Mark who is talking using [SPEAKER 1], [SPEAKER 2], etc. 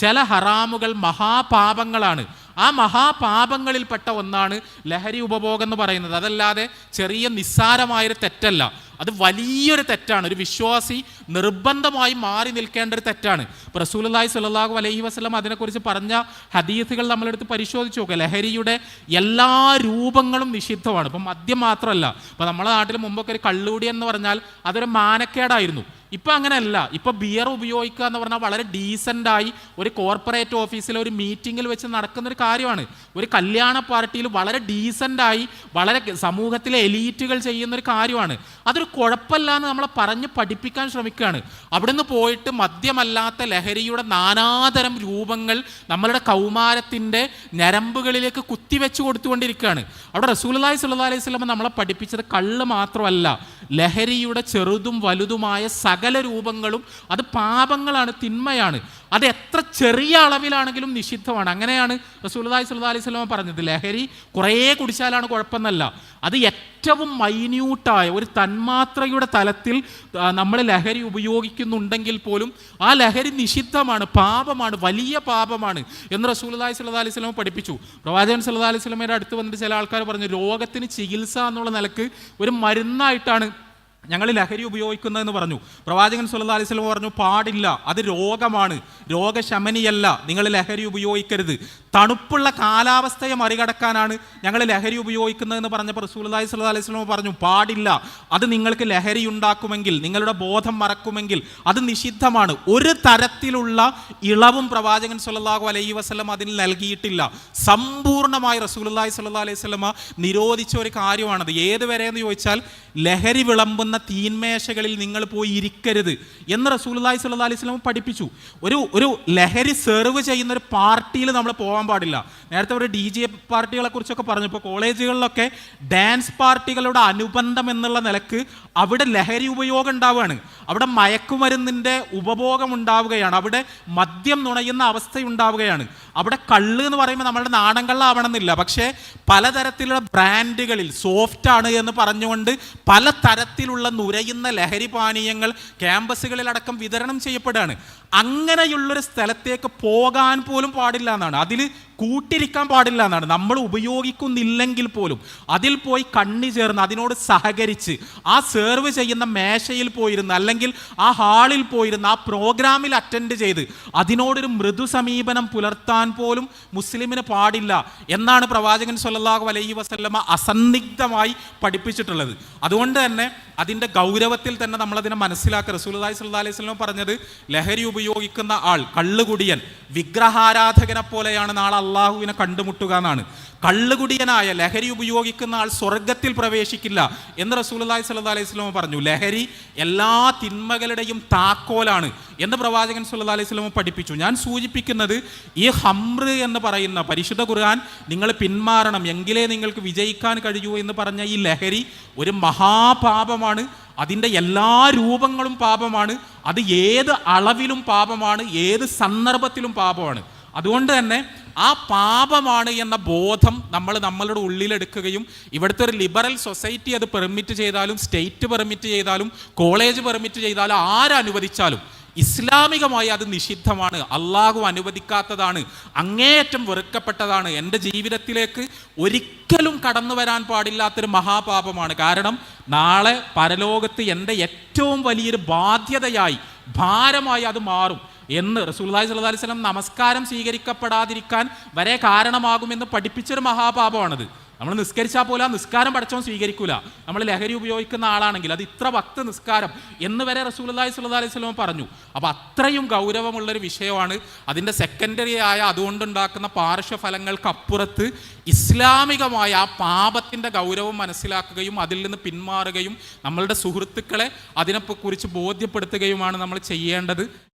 [SPEAKER 1] ചില ഹറാമുകൾ മഹാപാപങ്ങളാണ്. ആ മഹാപാപങ്ങളിൽപ്പെട്ട ഒന്നാണ് ലഹരി ഉപഭോഗം എന്ന് പറയുന്നത്. അതല്ലാതെ ചെറിയ നിസ്സാരമായൊരു തെറ്റല്ല. അത് വലിയൊരു തെറ്റാണ്. ഒരു വിശ്വാസി നിർബന്ധമായി മാറി നിൽക്കേണ്ട ഒരു തെറ്റാണ്. ഇപ്പോൾ റസൂലുള്ളാഹി സ്വല്ലല്ലാഹു അലൈഹി വസല്ലം അതിനെക്കുറിച്ച് പറഞ്ഞ ഹദീസുകൾ നമ്മളെടുത്ത് പരിശോധിച്ച് നോക്കുക ലഹരിയുടെ എല്ലാ രൂപങ്ങളും നിഷിദ്ധമാണ്. ഇപ്പം മദ്യം മാത്രമല്ല. ഇപ്പം നമ്മുടെ നാട്ടിൽ മുമ്പൊക്കെ ഒരു കള്ളുകൂടി എന്ന് പറഞ്ഞാൽ അതൊരു മാനക്കേടായിരുന്നു. ഇപ്പം അങ്ങനെയല്ല. ഇപ്പം ബിയർ ഉപയോഗിക്കുക എന്ന് പറഞ്ഞാൽ വളരെ ഡീസന്റായി ഒരു കോർപ്പറേറ്റ് ഓഫീസിൽ ഒരു മീറ്റിങ്ങിൽ വെച്ച് നടക്കുന്ന ഒരു കാര്യമാണ്. ഒരു കല്യാണ പാർട്ടിയിൽ വളരെ ഡീസന്റായി വളരെ സമൂഹത്തിലെ എലീറ്റുകൾ ചെയ്യുന്ന ഒരു കാര്യമാണ്. അതൊരു കുഴപ്പമില്ല എന്ന് നമ്മളെ പറഞ്ഞ് പഠിപ്പിക്കാൻ ശ്രമിക്കുകയാണ്. അവിടുന്ന് പോയിട്ട് മദ്യമല്ലാത്ത ലഹരിയുടെ നാനാതരം രൂപങ്ങൾ നമ്മളുടെ കൗമാരത്തിന്റെ ഞരമ്പുകളിലേക്ക് കുത്തിവെച്ച് കൊടുത്തുകൊണ്ടിരിക്കുകയാണ്. അവിടെ റസൂലി സുല്ലാ അലൈഹി സ്വലമ നമ്മളെ പഠിപ്പിച്ചത് കള്ള് മാത്രമല്ല ലഹരിയുടെ ചെറുതും വലുതുമായ സകല രൂപങ്ങളും അത് പാപങ്ങളാണ് തിന്മയാണ്. അത് എത്ര ചെറിയ അളവിലാണെങ്കിലും നിഷിദ്ധമാണ്. അങ്ങനെയാണ് റസൂലി സല്ലാ അലൈഹി സ്വലമ പറഞ്ഞത്. ലഹരി കുറേ കുടിച്ചാലാണ് കുഴപ്പമെന്നല്ല. അത് ഏറ്റവും മൈന്യൂട്ടായ ഒരു തന്മാത്രയുടെ തലത്തിൽ നമ്മൾ ലഹരി ഉപയോഗിക്കുന്നുണ്ടെങ്കിൽ പോലും ആ ലഹരി നിഷിദ്ധമാണ് പാപമാണ് വലിയ പാപമാണ് എന്ന് റസൂലി സല്ലാ അലൈഹി സ്വലമ പഠിപ്പിച്ചു. പ്രവാചകൻ സല്ലാ അലൈഹി സ്വലമയുടെ അടുത്ത് വന്നിട്ട് ചില ആൾക്കാർ പറഞ്ഞു രോഗത്തിന് ചികിത്സ എന്നുള്ള നിലയ്ക്ക് ഒരു മരുന്നായിട്ടാണ് ഞങ്ങൾ ലഹരി ഉപയോഗിക്കുന്നതെന്ന് പറഞ്ഞു. പ്രവാചകൻ സുല്ലാ അലൈഹി പറഞ്ഞു പാടില്ല അത് രോഗമാണ്. രോഗശമനിയല്ല നിങ്ങൾ ലഹരി ഉപയോഗിക്കരുത്. തണുപ്പുള്ള കാലാവസ്ഥയെ മറികടക്കാനാണ് ഞങ്ങൾ ലഹരി ഉപയോഗിക്കുന്നതെന്ന് പറഞ്ഞപ്പോൾ റസൂലി സ്വല്ലാ അലൈഹി സ്വലം പറഞ്ഞു പാടില്ല അത് നിങ്ങൾക്ക് ലഹരി ഉണ്ടാക്കുമെങ്കിൽ നിങ്ങളുടെ ബോധം മറക്കുമെങ്കിൽ അത് നിഷിദ്ധമാണ്. ഒരു തരത്തിലുള്ള ഇളവും പ്രവാചകൻ സുല്ലാഹു അലൈഹി വസ്ലം അതിന് നൽകിയിട്ടില്ല. സമ്പൂർണമായി റസൂലി സ്വല്ലാ അലൈഹി സ്വലമ നിരോധിച്ച ഒരു കാര്യമാണത്. ഏതുവരെ എന്ന് ചോദിച്ചാൽ ലഹരി വിളമ്പുന്ന തീന്മേശകളിൽ നിങ്ങൾ പോയി ഇരിക്കരുത് എന്ന് റസൂലി സ്വല്ലാ അലൈഹി സ്വലം പഠിപ്പിച്ചു. ഒരു ഒരു ലഹരി സെർവ് ചെയ്യുന്ന ഒരു പാർട്ടിയിൽ നമ്മൾ പോകാൻ പാടില്ല. നേരത്തെ ഒരു ഡി ജെ പാർട്ടികളെ കുറിച്ചൊക്കെ പറഞ്ഞു. ഇപ്പോൾ കോളേജുകളിലൊക്കെ ഡാൻസ് പാർട്ടികളുടെ അനുബന്ധം എന്നുള്ള നിലയ്ക്ക് അവിടെ ലഹരി ഉപയോഗം ഉണ്ടാവുകയാണ്. അവിടെ മയക്കുമരുന്നിന്റെ ഉപഭോഗം ഉണ്ടാവുകയാണ്. അവിടെ മദ്യം നുണയുന്ന അവസ്ഥ ഉണ്ടാവുകയാണ്. അവിടെ കള്ള് എന്ന് പറയുമ്പോൾ നമ്മളുടെ നാടൻ കള്ളാവണമെന്നില്ല പക്ഷേ പലതരത്തിലുള്ള ബ്രാൻഡുകളിൽ സോഫ്റ്റ് ആണ് എന്ന് പറഞ്ഞുകൊണ്ട് പല തരത്തിലുള്ള നുരയുന്ന ലഹരി പാനീയങ്ങൾ ക്യാമ്പസുകളിലടക്കം വിതരണം ചെയ്യപ്പെടുകയാണ്. അങ്ങനെയുള്ളൊരു സ്ഥലത്തേക്ക് പോകാൻ പോലും പാടില്ല എന്നാണ്. അതിൽ കൂട്ടിരിക്കാൻ പാടില്ല എന്നാണ്. നമ്മൾ ഉപയോഗിക്കുന്നില്ലെങ്കിൽ പോലും അതിൽ പോയി കണ്ണി ചേർന്ന് അതിനോട് സഹകരിച്ച് ആ സെർവ് ചെയ്യുന്ന മേശയിൽ പോയിരുന്ന് അല്ലെങ്കിൽ ആ ഹാളിൽ പോയിരുന്ന് ആ പ്രോഗ്രാമിൽ അറ്റൻഡ് ചെയ്ത് അതിനോടൊരു മൃദു സമീപനം പുലർത്താൻ പോലും മുസ്ലിമിന് പാടില്ല എന്നാണ് പ്രവാചകൻ സല്ലല്ലാഹു അലൈഹി വസല്ലമ അസന്നിഗ്ധമായി പഠിപ്പിച്ചിട്ടുള്ളത്. അതുകൊണ്ട് തന്നെ അതിന്റെ ഗൗരവത്തിൽ തന്നെ നമ്മളതിനെ മനസ്സിലാക്കുക. റസൂലുള്ളാഹി സ്വല്ലല്ലാഹി അലൈഹി വസല്ലം പറഞ്ഞത് ലഹരി ഉപയോഗിക്കുന്ന ആൾ കള്ളുകുടിയൻ വിഗ്രഹാരാധകനെ പോലെയാണ് നാളെ അള്ളാഹുവിനെ കണ്ടുമുട്ടുക എന്നാണ്. കള്ളുകുടിയനായ ലഹരി ഉപയോഗിക്കുന്ന ആൾ സ്വർഗത്തിൽ പ്രവേശിക്കില്ല എന്ന് റസൂലി സല്ലാ അലൈഹി സ്വലമ പറഞ്ഞു. ലഹരി എല്ലാ തിന്മകളുടെയും താക്കോലാണ് എന്ന് പ്രവാചകൻ സല്ലാ അലൈഹി സ്വലമ പഠിപ്പിച്ചു. ഞാൻ സൂചിപ്പിക്കുന്നത് ഈ ഹംറ് എന്ന് പറയുന്ന പരിശുദ്ധ ഖുർആൻ നിങ്ങൾ പിന്മാറണം. എങ്കിലേ നിങ്ങൾക്ക് വിജയിക്കാൻ കഴിയൂ എന്ന് പറഞ്ഞ ഈ ലഹരി ഒരു മഹാപാപമാണ്. അതിന്റെ എല്ലാ രൂപങ്ങളും പാപമാണ്. അത് ഏത് അളവിലും പാപമാണ് ഏത് സന്ദർഭത്തിലും പാപമാണ്. അതുകൊണ്ട് തന്നെ ആ പാപമാണ് എന്ന ബോധം നമ്മൾ നമ്മളുടെ ഉള്ളിലെടുക്കുകയും ഇവിടുത്തെ ഒരു ലിബറൽ സൊസൈറ്റി അത് പെർമിറ്റ് ചെയ്താലും സ്റ്റേറ്റ് പെർമിറ്റ് ചെയ്താലും കോളേജ് പെർമിറ്റ് ചെയ്താലും ആരനുവദിച്ചാലും ഇസ്ലാമികമായി അത് നിഷിദ്ധമാണ്. അള്ളാഹു അനുവദിക്കാത്തതാണ്. അങ്ങേയറ്റം വെറുക്കപ്പെട്ടതാണ്. എന്റെ ജീവിതത്തിലേക്ക് ഒരിക്കലും കടന്നു വരാൻ പാടില്ലാത്തൊരു മഹാപാപമാണ്. കാരണം നാളെ പരലോകത്ത് എന്റെ ഏറ്റവും വലിയൊരു ബാധ്യതയായി ഭാരമായി അത് മാറും എന്ന് റസൂൽദായ് സല്ലു അലൈഹി സ്വലം നമസ്കാരം സ്വീകരിക്കപ്പെടാതിരിക്കാൻ വരെ കാരണമാകുമെന്ന് പഠിപ്പിച്ചൊരു മഹാപാപമാണത്. നമ്മൾ നിസ്കരിച്ചാൽ പോലെ നിസ്കാരം പഠിച്ചവൻ സ്വീകരിക്കൂല. നമ്മൾ ലഹരി ഉപയോഗിക്കുന്ന ആളാണെങ്കിൽ അത് ഇത്ര ഭക്ത നിസ്കാരം എന്ന് വരെ റസൂലി സ്വല്ലാ അലൈഹി സ്വലം പറഞ്ഞു. അപ്പോൾ അത്രയും ഗൗരവമുള്ളൊരു വിഷയമാണ് അതിന്റെ സെക്കൻഡറി ആയ അതുകൊണ്ടുണ്ടാക്കുന്ന പാർശ്വഫലങ്ങൾക്ക് അപ്പുറത്ത് ഇസ്ലാമികമായ ആ പാപത്തിന്റെ ഗൗരവം മനസ്സിലാക്കുകയും അതിൽ നിന്ന് പിന്മാറുകയും നമ്മളുടെ സുഹൃത്തുക്കളെ അതിനെക്കുറിച്ച് ബോധ്യപ്പെടുത്തുകയുമാണ് നമ്മൾ ചെയ്യേണ്ടത്.